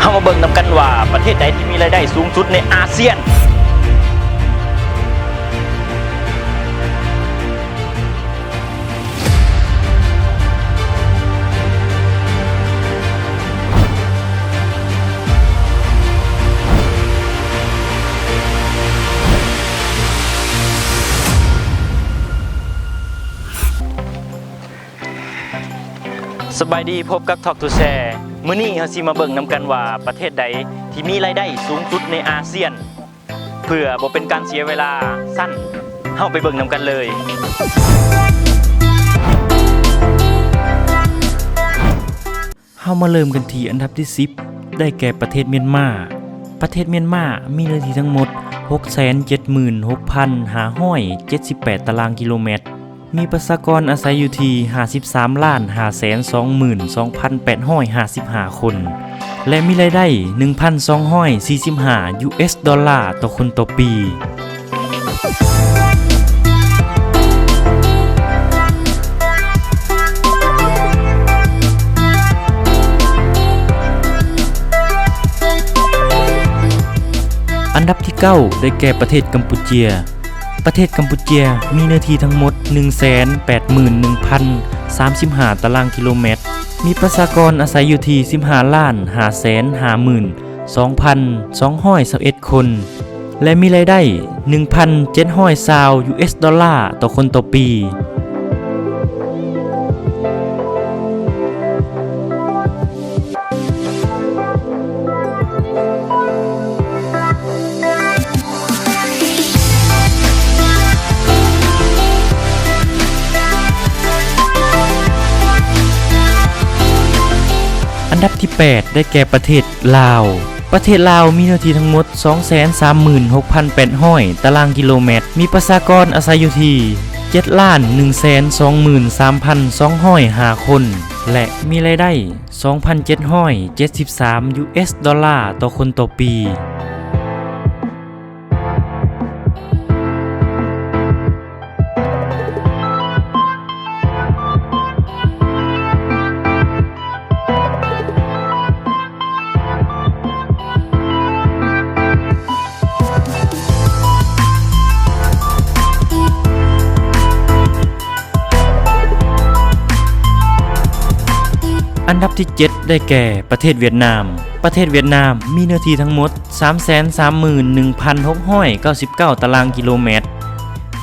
เฮามาเบิ่งนำกันว่าประเทศใดที่มีรายได้สูงสุดในอาเซียน สบายดีพบกับ Talk to Share มื้อนี้เฮาสิมาเบิ่งนำกันว่าประเทศใดที่มีรายได้สูงสุดในอาเซียน เพื่อบ่เป็นการเสียเวลาสั้นเฮาไปเบิ่งนำกันเลยเฮามาเริ่มกันที่อันดับที่ 10 ได้แก่ประเทศเมียนมา ประเทศเมียนมามีเนื้อที่ทั้งหมด 676,578 ตารางกิโลเมตร มีประชากรอาศัยอยู่ที่ 53ล้าน522,855 คน และมีรายได้ 1,245 US ดอลลาร์ต่อคนต่อปี อันดับที่ 9 ได้แก่ประเทศกัมพูเชีย ประเทศกัมพูเชียมีเนื้อที่ทั้งหมด 181,035 ตารางกิโลเมตร มีประชากรอาศัยอยู่ที่ 15ล้าน550,221 คน และมีรายได้1,720 US ดอลลาร์ต่อคนต่อปี ดับที่ 8 ได้แก่ประเทศลาว ประเทศลาวมีเนื้อที่ทั้งหมด 236,800 ตารางกิโลเมตร มีประชากรอาศัยอยู่ที่7ล้าน123,205 คน และมีรายได้ 2,773 US ดอลลาร์ต่อคนต่อปี ดับที่ 7 ได้แก่ประเทศเวียดนาม ประเทศเวียดนามมีเนื้อที่ทั้งหมด 331,699 ตารางกิโลเมตร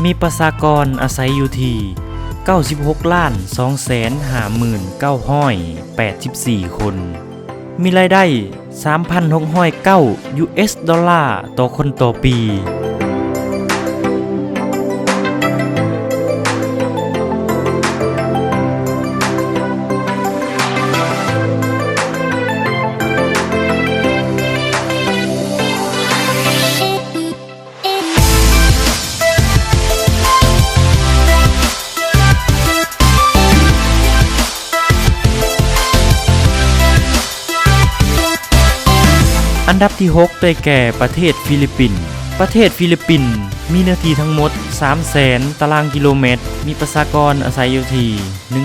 มีประชากรอาศัยอยู่ที่ 96ล้าน259,984 คน มีรายได้ 3,609 US ดอลลาร์ต่อคนต่อปี นดับที่ 6 ได้แก่ประเทศฟิลิปปินส์ ประเทศฟิลิปปินส์มีเนื้อที่ทั้งหมด 300,000ตารางกิโลเมตร มีประชากรอาศัยอยู่ที่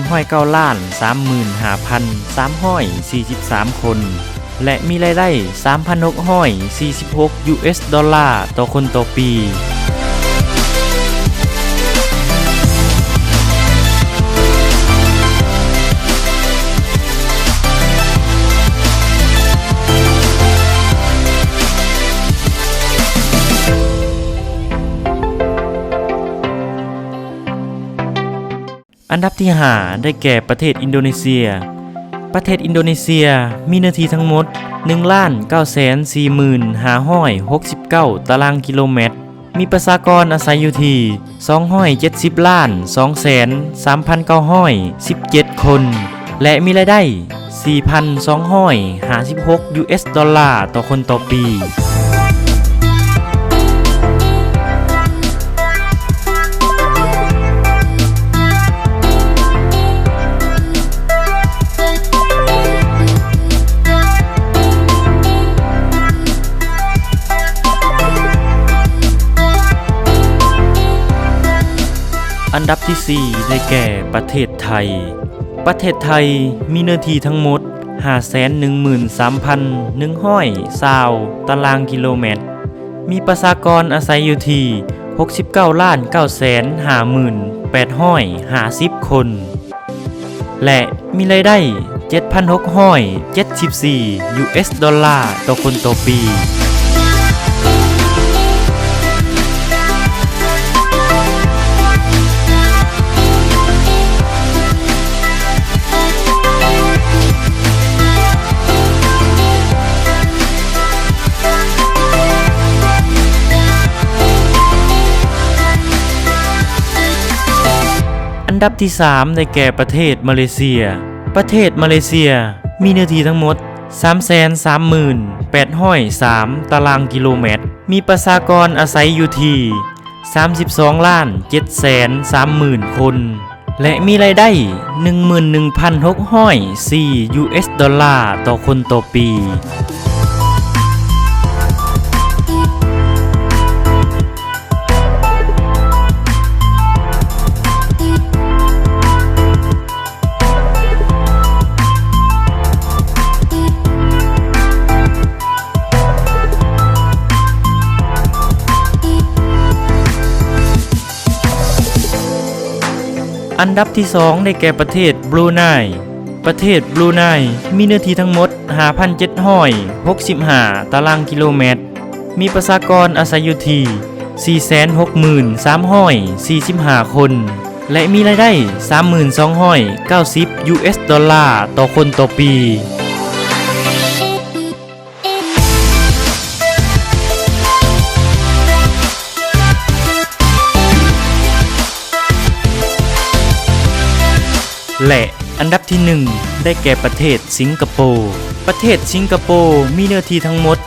109ล้าน35,343 คน และมีรายได้ 3,646 US ดอลลาร์ต่อคนต่อปี อันดับที่ 5 ได้แก่ประเทศอินโดนีเซีย ประเทศอินโดนีเซียมีเนื้อที่ทั้งหมด1ล้าน9 4 5 6 9 ตารางกิโลเมตร มีประชากรอาศัยอยู่ที่270ล้าน2,3,917 คน และมีรายได้ 4,256 US ดอลลาร์ต่อคนต่อปี อันดับที่ 4 ได้แก่ประเทศไทย ประเทศไทยมีเนื้อที่ทั้งหมด 513,120ตารางกิโลเมตร มีประชากรอาศัยอยู่ที่69ล้าน9แสน58,850คน และมีรายได้ 7,674 US ดอลลาร์ต่อคนต่อปี ดับที่ 3 ได้แก่ประเทศมาเลเซีย ประเทศมาเลเซีย มีเนื้อที่ทั้งหมด 338,803ตารางกิโลเมตร มีประชากรอาศัยอยู่ที่ 32ล้าน730,000 คน และมีรายได้ 11,604 US ดอลลาร์ต่อคนต่อปี อันดับที่ 2 ได้แก่ประเทศบรูไน ประเทศบรูไนมีเนื้อที่ทั้งหมด 5,765 ตารางกิโลเมตร มีประชากรอาศัยอยู่ที่ 463,345 คน และมีรายได้ 3290 US ดอลลาร์ต่อคนต่อปี และอันดับที่ 1 ได้แก่ประเทศสิงคโปร์ ประเทศสิงคโปร์มีเนื้อที่ทั้งหมด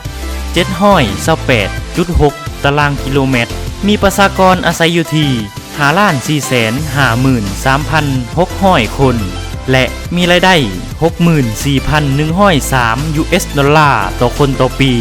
728.6 ตารางกิโลเมตร มีประชากรอาศัยอยู่ที่5ล้าน4แสน53,600 คน และมีรายได้ 64,103 US ดอลลาร์ต่อคนต่อปี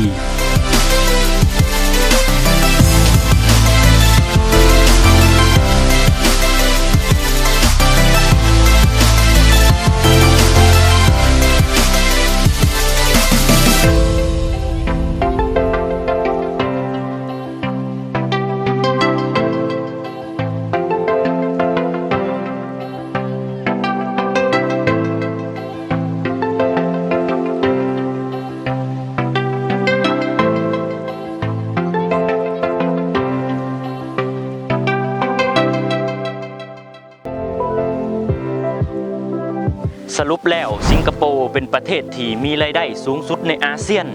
สรุปแล้วสิงคโปร์เป็นประเทศที่มีรายได้สูงสุดในอาเซียน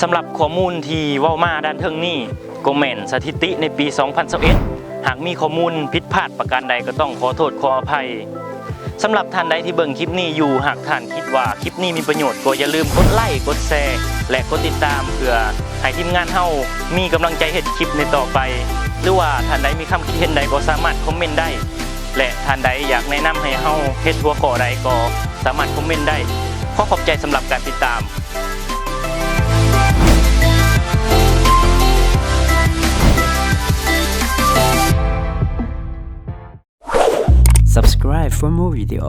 สำหรับข้อมูลที่ว้ามาด้านเทิงนี้ก็แม่นสถิติในปี 2021หากมีข้อมูลผิดพลาดประการใดก็ต้องขอโทษขออภัยสำหรับท่านใดที่เบิ่งคลิปนี้อยู่หากท่านคิดว่าคลิปนี้มีประโยชน์ก็อย่าลืมกดไลค์กดแชร์และกดติดตามเพื่อให้ทีมงานเฮามีกำลังใจเฮ็ดคลิปในต่อไป หรือว่าท่านใดมีคำคิดเห็นใดก็สามารถคอมเมนต์ได้ และท่านใดอยากแนะนำให้เฮาเฮ็ดหัวข้อใดก็สามารถคอมเมนต์ได้ ขอขอบใจสำหรับการติดตาม Subscribe for more video.